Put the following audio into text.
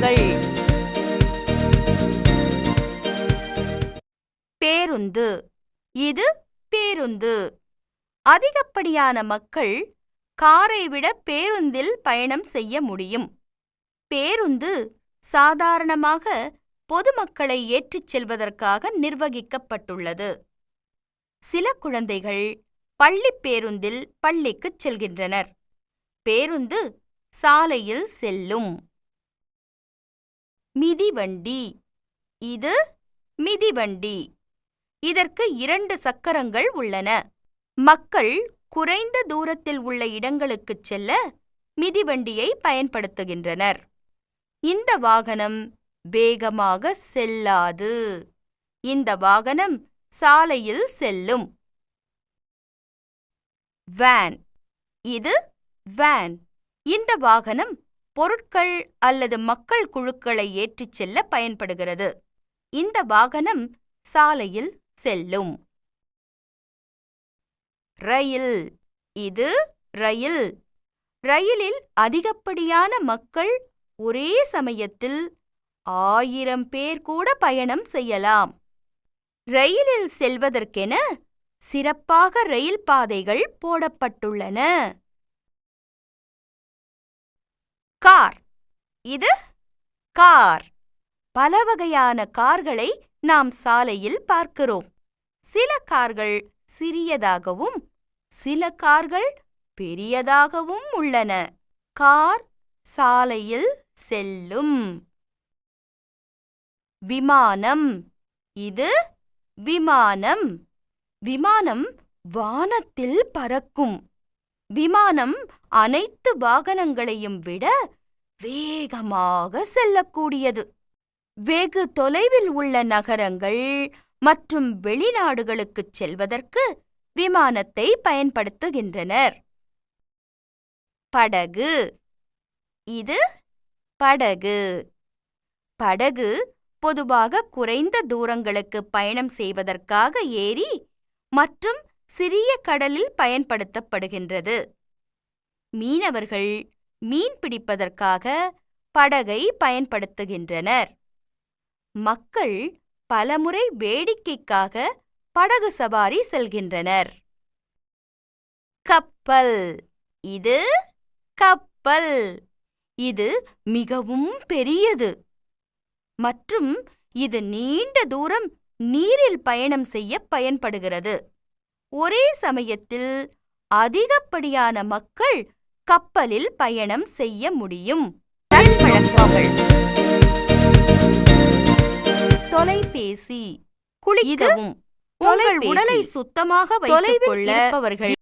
பழக்கங்கள் பேருந்து. இது பேருந்து. அதிகப்படியான மக்கள் காரை விட பேருந்தில் பயணம் செய்ய முடியும். பேருந்து சாதாரணமாக பொதுமக்களை ஏற்றிச் செல்வதற்காக நிர்வகிக்கப்பட்டுள்ளது. சில குழந்தைகள் பள்ளிப் பேருந்தில் பள்ளிக்குச் செல்கின்றனர். பேருந்து சாலையில் செல்லும். மிதிவண்டி. இது மிதிவண்டி. இதற்கு இரண்டு சக்கரங்கள் உள்ளன. மக்கள் குறைந்த தூரத்தில் உள்ள இடங்களுக்குச் செல்ல மிதிவண்டியை பயன்படுத்துகின்றனர். இந்த வாகனம் வேகமாக செல்லாது. இந்த வாகனம் சாலையில் செல்லும். வேன் இது வேன் இந்த வாகனம் பொருட்கள் அல்லது மக்கள் குழுக்களை ஏற்றிச் செல்ல பயன்படுகிறது. இந்த வாகனம் சாலையில் செல்லும். ரயில். இது ரயில். ரயிலில் அதிகப்படியான மக்கள் ஒரே சமயத்தில் ஆயிரம் பேர் கூட பயணம் செய்யலாம். ரயிலில் செல்வதற்கென சிறப்பாக ரயில் பாதைகள் போடப்பட்டுள்ளன. கார். இது கார். பல வகையான கார்களை நாம் சாலையில் பார்க்கிறோம். சில கார்கள் சிறியதாகவும் சில கார்கள் பெரியதாகவும் உள்ளன. கார் சாலையில் செல்லும். விமானம். இது விமானம். விமானம் வானத்தில் பறக்கும். விமானம் அனைத்து வாகனங்களையும் விட வேகமாக செல்லக்கூடியது. வெகு தொலைவில் உள்ள நகரங்கள் மற்றும் வெளிநாடுகளுக்குச் செல்வதற்கு விமானத்தை பயன்படுத்துகின்றனர். படகு. இது படகு. படகு பொதுவாக குறைந்த தூரங்களுக்கு பயணம் செய்வதற்காக ஏரி மற்றும் சிறிய கடலில் பயன்படுத்தப்படுகின்றது. மீனவர்கள் மீன் பிடிப்பதற்காக படகை பயன்படுத்துகின்றனர். மக்கள் பலமுறை வேடிக்கைக்காக படகு சவாரி செல்கின்றனர். கப்பல். இது கப்பல். இது மிகவும் பெரியது. மற்றும் இது நீண்ட தூரம் நீரில் பயணம் செய்ய பயன்படுகிறது. ஒரே சமயத்தில் அதிகப்படியான மக்கள் கப்பலில் பயணம் செய்ய முடியும். தொலைபேசி. குளிக்கவும் உங்கள் உடலை சுத்தமாக வைத்துக் கொள்ள